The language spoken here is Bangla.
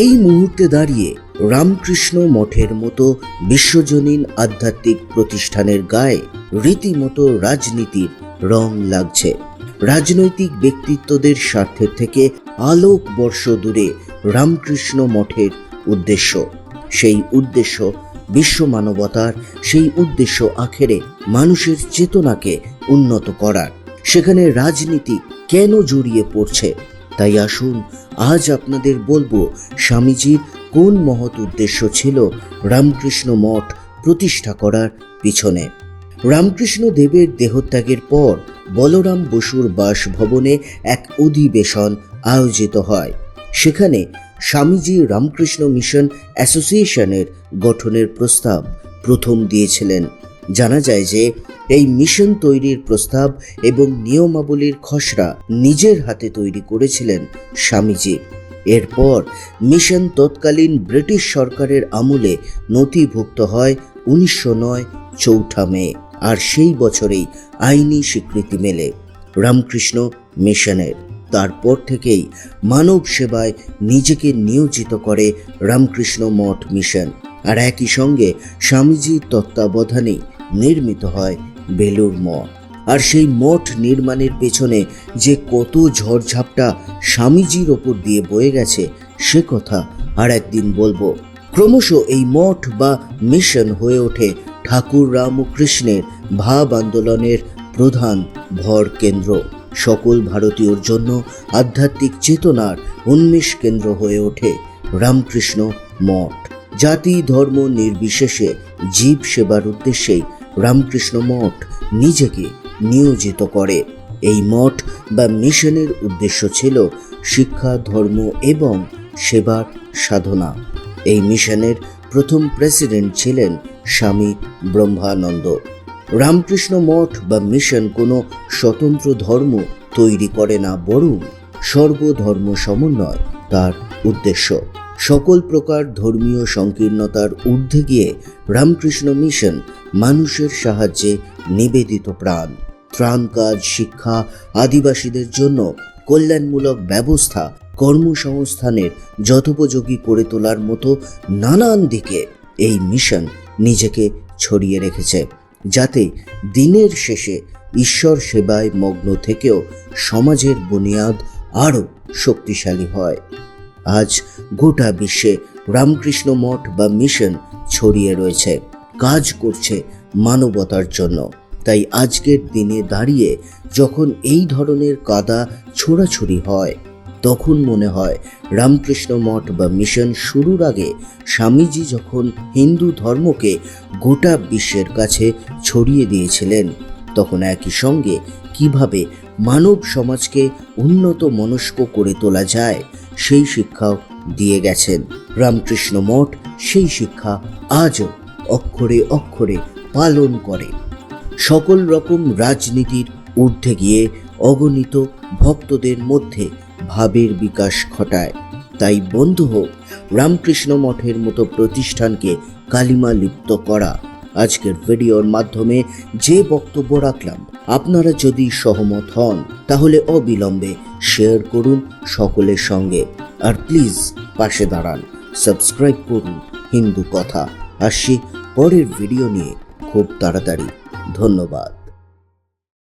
এই মুহূর্তে দাঁড়িয়ে রামকৃষ্ণ মঠের মতো বিশ্বজনীন আধ্যাত্মিক প্রতিষ্ঠানের গায়ে রীতিমতো রাজনীতির রং লাগছে। রাজনৈতিক ব্যক্তিত্বদের স্বার্থের থেকে আলোক বর্ষ দূরে রামকৃষ্ণ মঠের উদ্দেশ্য। সেই উদ্দেশ্য বিশ্ব মানবতার, সেই উদ্দেশ্য আখেরে মানুষের চেতনাকে উন্নত করার। সেখানে রাজনীতি কেন জড়িয়ে পড়ছে? তাই আসুন, আজ আপনাদের বলব, স্বামীজির কোন মহৎ উদ্দেশ্য ছিল রামকৃষ্ণ মঠ প্রতিষ্ঠা করার পিছনে। রামকৃষ্ণ দেবের দেহত্যাগের পর বলরাম বসুর বাসভবনে এক অধিবেশন আয়োজিত হয়। সেখানে স্বামীজি রামকৃষ্ণ মিশন অ্যাসোসিয়েশনের গঠনের প্রস্তাব প্রথম দিয়েছিলেন। জানা যায় যে এই মিশন তৈরির প্রস্তাব এবং নিয়মাবলীর খসড়া নিজের হাতে তৈরি করেছিলেন স্বামীজি। এরপর মিশন তৎকালীন ব্রিটিশ সরকারের আমলে নথিভুক্ত হয় উনিশশো নয় চৌঠা মে, আর সেই বছরেই আইনি স্বীকৃতি মেলে রামকৃষ্ণ মিশনের। তারপর থেকেই মানব সেবায় নিজেকে নিয়োজিত করে রামকৃষ্ণ মঠ মিশন। আর একই সঙ্গে স্বামীজির তত্ত্বাবধানেই নির্মিত হয় বেলুর মঠ। আর সেই মঠ নির্মাণের পেছনে যে কত ঝড়ঝাপটা স্বামীজির ওপর দিয়ে বয়ে গেছে, সে কথা আর একদিন বলব। ক্রমশ এই মঠ বা মিশন হয়ে ওঠে ঠাকুর রামকৃষ্ণের ভাব আন্দোলনের প্রধান ভর কেন্দ্র। সকল ভারতীয়র জন্য আধ্যাত্মিক চেতনার উন্মেষ কেন্দ্র হয়ে ওঠে রামকৃষ্ণ মঠ। জাতি, ধর্ম নির্বিশেষে জীব সেবার উদ্দেশ্যেই রামকৃষ্ণ মঠ নিজেকে নিয়োজিত করে। এই মঠ বা মিশনের উদ্দেশ্য ছিল শিক্ষা, ধর্ম এবং সেবার সাধনা। এই মিশনের প্রথম প্রেসিডেন্ট ছিলেন স্বামী ব্রহ্মানন্দ। রামকৃষ্ণ মঠ বা মিশন কোনো স্বতন্ত্র ধর্ম তৈরি করে না, বরং সর্বধর্ম সমন্বয় তার উদ্দেশ্য। সকল প্রকার ধর্মীয় সংকীর্ণতার ঊর্ধ্বে গিয়ে রামকৃষ্ণ মিশন মানুষের সাহায্যে নিবেদিত প্রাণ। ত্রাণ কাজ, শিক্ষা আদিবাসীদের জন্য কল্যাণমূলক ব্যবস্থা কর্মসংস্থানের যথোপযোগী করে তোলার মতো নানান দিকে এই মিশন নিজেকে ছড়িয়ে রেখেছে, যাতে দিনের শেষে ঈশ্বর সেবায় মগ্ন থেকেও সমাজের বুনিয়াদ আরও শক্তিশালী হয়। আজ গোটা বিশ্বে রামকৃষ্ণ মঠ বা মিশন ছড়িয়ে রয়েছে। কাজ করছে মানবতার জন্য। তাই আজকের দিনে দাঁড়িয়ে যখন এই ধরনের কাদা ছোড়াছুড়ি হয়, তখন মনে হয় রামকৃষ্ণ মঠ বা মিশন শুরুর আগে স্বামীজি যখন হিন্দু ধর্মকে গোটা বিশ্বের কাছে ছড়িয়ে দিয়েছিলেন, তখন একই সঙ্গে কীভাবে মানব সমাজকে উন্নত মনস্ক করে তোলা যায়, সেই শিক্ষাও দিয়ে গেছেন। রামকৃষ্ণ মঠ, সেই শিক্ষা আজও অক্ষরে অক্ষরে পালন করে। সকল রকম রাজনীতির ঊর্ধ্বে গিয়ে অগণিত ভক্তদের মধ্যে ভাবের বিকাশ ঘটায়। তাই বন্ধ হোক, রামকৃষ্ণ মঠের মতো প্রতিষ্ঠানকে কালিমা লিপ্ত করা। আজকের ভিডিওর মাধ্যমে যে বক্তব্য রাখলাম, আপনারা যদি সহমত হন, তাহলে অবিলম্বে শেয়ার করুন সকলের সঙ্গে। আর প্লিজ পাশে দাঁড়ান। সাবস্ক্রাইব করুন হিন্দু কথা। আসছি পরের ভিডিও নিয়ে। খুব তাড়াতাড়ি। ধন্যবাদ।